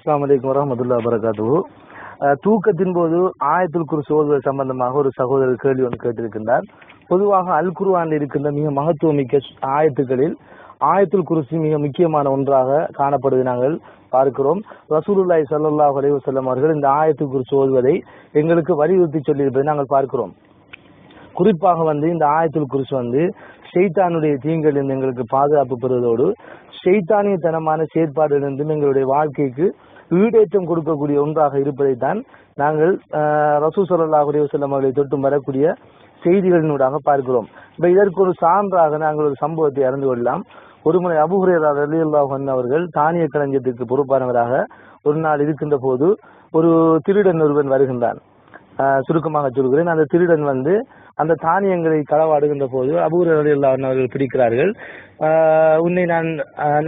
அஸ்லாம் வலைக்கம் வரமத்துல்லா வரகாத்து தூக்கத்தின் போது ஆயத்துல் குரு ஓதுவது சம்பந்தமாக ஒரு சகோதரர் கேள்வி ஒன்று கேட்டிருக்கின்றார். பொதுவாக அல் குருவானில் இருக்கின்ற மிக மகத்துவமிக்க ஆயத்துக்களில் ஆயத்துல் குருசி மிக முக்கியமான ஒன்றாக காணப்படுவதை நாங்கள் பார்க்கிறோம். ரசூலுல்லாய் சல்லாஹ் அலைவசல்லம் அவர்கள் இந்த ஆயத்துல் குருசி ஓதுவதை எங்களுக்கு வலியுறுத்தி சொல்லியிருப்பதை நாங்கள் பார்க்கிறோம். குறிப்பாக வந்து இந்த ஆயத்துல் குருசு வந்து ஷெய்தானுடைய தீங்கிலிருந்து எங்களுக்கு பாதுகாப்பு பெறுவதோடு ஷெய்தானியத்தனமான செயற்பாடுகளிலிருந்தும் எங்களுடைய வாழ்க்கைக்கு ஈடேற்றம் கொடுக்கக்கூடிய ஒன்றாக இருப்பதைத்தான் நாங்கள் ரசூ சல்லா செல்லம் அவர்களை தொட்டும் வரக்கூடிய செய்திகளினூடாக பார்க்கிறோம். இப்ப இதற்கு ஒரு சான்றாக நாங்கள் ஒரு சம்பவத்தை அறிந்து கொள்ளலாம். ஒருமுறை அபுஹுரேரா அலி அல்லாஹன் அவர்கள் தானிய களஞ்சியத்துக்கு பொறுப்பானவராக ஒரு நாள் இருக்கின்ற போது ஒரு திருடன் ஒருவன் வருகின்றான். சுருக்கமாக சொல்கிறேன். அந்த திருடன் வந்து அந்த தானியங்களை களவாடுகின்ற போது அபூர் அலி அவர்கள் பிடிக்கிறார்கள். உன்னை நான்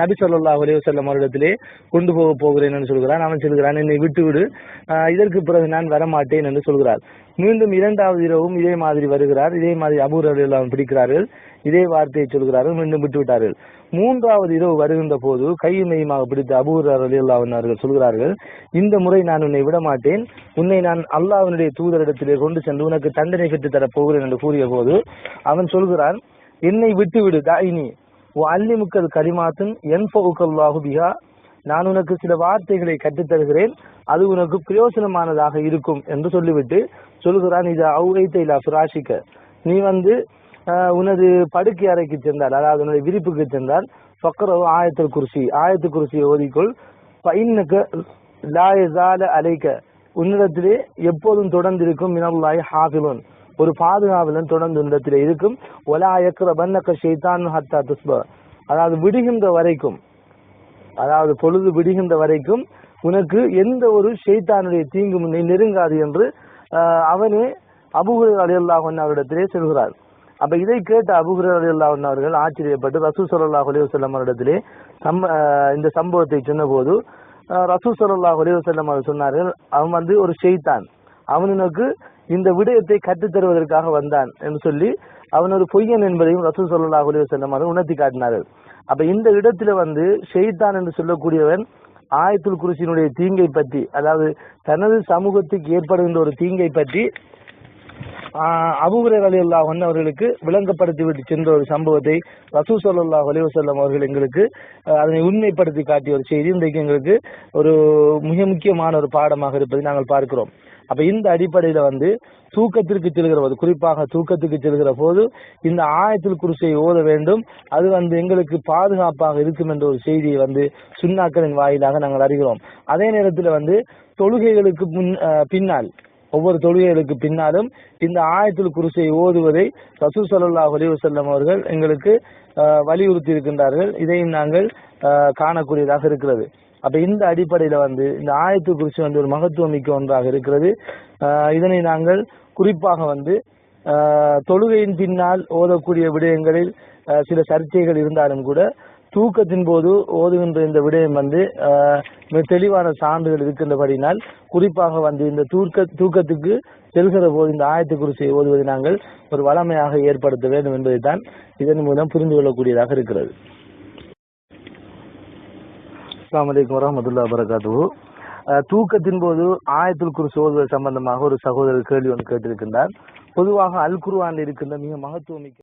நபி சொல்லா ஒரே வல்லம் வருடத்திலே கொண்டு போக போகிறேன் என்று சொல்கிறான். அவன் சொல்கிறான் என்னை விட்டு விடு இதற்கு பிறகு நான் வரமாட்டேன் என்று சொல்கிறார். மீண்டும் இரண்டாவது இரவும் இதே மாதிரி வருகிறார். இதே மாதிரி அபூர் அவன் பிடிக்கிறார்கள். இதே வார்த்தையை சொல்கிறார்கள். மீண்டும் விட்டு விட்டார்கள். மூன்றாவது இரவு வருகின்ற போது கையும் மெய்யுமாக பிடித்த அபூர் அலி அவர்கள் சொல்கிறார்கள் இந்த முறை நான் உன்னை விட மாட்டேன் உன்னை நான் அல்லாஹனுடைய தூதரிடத்திலே கொண்டு சென்று உனக்கு தண்டனை பெற்று தரப் போகிறேன் என்று கூறிய போது அவன் சொல்கிறான் என்னை விட்டுவிடு தாயினி. அல்லிமுக்கல் கரிமாத்தின் என் பகுக்கல்லாஹு பிஹா நான் உனக்கு சில வார்த்தைகளை கற்றுத்தருகிறேன். அது உனக்கு பிரயோசனமானதாக இருக்கும் என்று சொல்லிவிட்டு சொல்கிறான் இது அவுகைத்த இல்லா சுராஷிக்க நீ வந்து உனது படுக்கை அறைக்கு சென்றால் அதாவது உனது விரிப்புக்கு சென்றால் சொக்கரவு ஆயத்தல் குருசி. ஆயத்து குருசியை ஓதிக்கொள். பைன்னுக்கு லாயசால அலைக்க உன்னிடத்திலே எப்போதும் தொடர்ந்திருக்கும் மினல்லாய் ஒரு பாதுகாவலன் தொடர்ந்து இடத்துல இருக்கும். ஒலா எக்கர பன்னக்க ஷெய்தான் ஹத்தா துஸ்ப. அதாவது விடுகின்ற வரைக்கும் அதாவது பொழுது விடுகின்ற வரைக்கும் உனக்கு எந்த ஒரு ஷெய்தானுடைய தீங்கு முன்னை நெருங்காது என்று அவனே அபுகுர் அலி அல்லாஹன் அவரிடத்திலே சொல்கிறார். அப்ப இதை கேட்ட அபுகுர் அலி அல்லாஹன் அவர்கள் ஆச்சரியப்பட்டு ரசூ சல்லாஹ் அலி வல்லம் அவரிடத்திலே இந்த சம்பவத்தை சொன்னபோது ரசூ சல்லாஹ் அலி வல்லம் அவர் சொன்னார்கள் அவன் வந்து ஒரு ஷெய்தான் அவனுக்கு இந்த விடயத்தை கற்றுத்தருவதற்காக வந்தான் என்று சொல்லி அவன் ஒரு பொய்யன் என்பதையும் ரசூ சல்லாஹ் அலி செல்லும் அவர்கள் உணர்த்தி காட்டினார்கள். அப்ப இந்த இடத்துல வந்து ஷெய்தான் என்று சொல்லக்கூடியவன் ஆயத்துல் குருசினுடைய தீங்கை பற்றி அதாவது தனது சமூகத்துக்கு ஏற்படுகின்ற ஒரு தீங்கை பற்றி அபுகுரே அலி அல்லாஹ் அவர்களுக்கு விளங்கப்படுத்தி விட்டு சென்ற ஒரு சம்பவத்தை ரசூ சல்லாஹ் அலிவசல்லம் அவர்கள் எங்களுக்கு அதனை உண்மைப்படுத்தி காட்டிய ஒரு செய்தி. இன்றைக்கு எங்களுக்கு ஒரு மிக முக்கியமான ஒரு பாடமாக இருப்பதை நாங்கள் பார்க்கிறோம். அப்ப இந்த அடிப்படையில வந்து தூக்கத்திற்கு செல்கிற போது குறிப்பாக தூக்கத்துக்கு செல்கிற போது இந்த ஆயத்தில் குருசை ஓத வேண்டும். அது வந்து எங்களுக்கு பாதுகாப்பாக இருக்கும் என்ற ஒரு செய்தியை வந்து சுண்ணாக்களின் வாயிலாக நாங்கள் அறிகிறோம். அதே நேரத்தில் வந்து தொழுகைகளுக்கு முன் பின்னால் ஒவ்வொரு தொழுகைகளுக்கு பின்னாலும் இந்த ஆயத்தில் குருசை ஓதுவதை ரசூ சல்லா அலிவசல்லம் அவர்கள் எங்களுக்கு வலியுறுத்தி இருக்கின்றார்கள். இதையும் நாங்கள் காணக்கூடியதாக இருக்கிறது. அப்ப இந்த அடிப்படையில வந்து இந்த ஆயத்து குறிச்சி வந்து ஒரு மகத்துவம் மிக்க ஒன்றாக இருக்கிறது. இதனை நாங்கள் குறிப்பாக வந்து தொழுகையின் பின்னால் ஓதக்கூடிய விடயங்களில் சில சர்ச்சைகள் இருந்தாலும் கூட தூக்கத்தின் போது ஓதுகின்ற இந்த விடயம் வந்து மிக தெளிவான சான்றுகள் இருக்கின்றபடினால் குறிப்பாக வந்து இந்த தூக்க தூக்கத்துக்கு செல்கிற போது இந்த ஆயத்து குறிச்சியை ஓதுவதை நாங்கள் ஒரு வளமையாக ஏற்படுத்த வேண்டும் என்பதைத்தான் இதன் மூலம் புரிந்து கொள்ளக்கூடியதாக இருக்கிறது. அஸ்லாம் வலைக்கம் வரமத்துல்லா வரகாத்து தூக்கத்தின் போது ஆயத்துல் குரு சோதுவது சம்பந்தமாக ஒரு சகோதரர் கேள்வி ஒன்று கேட்டிருக்கின்றார். பொதுவாக அல் குருவான் இருக்கின்ற மிக மகத்துவமிக்க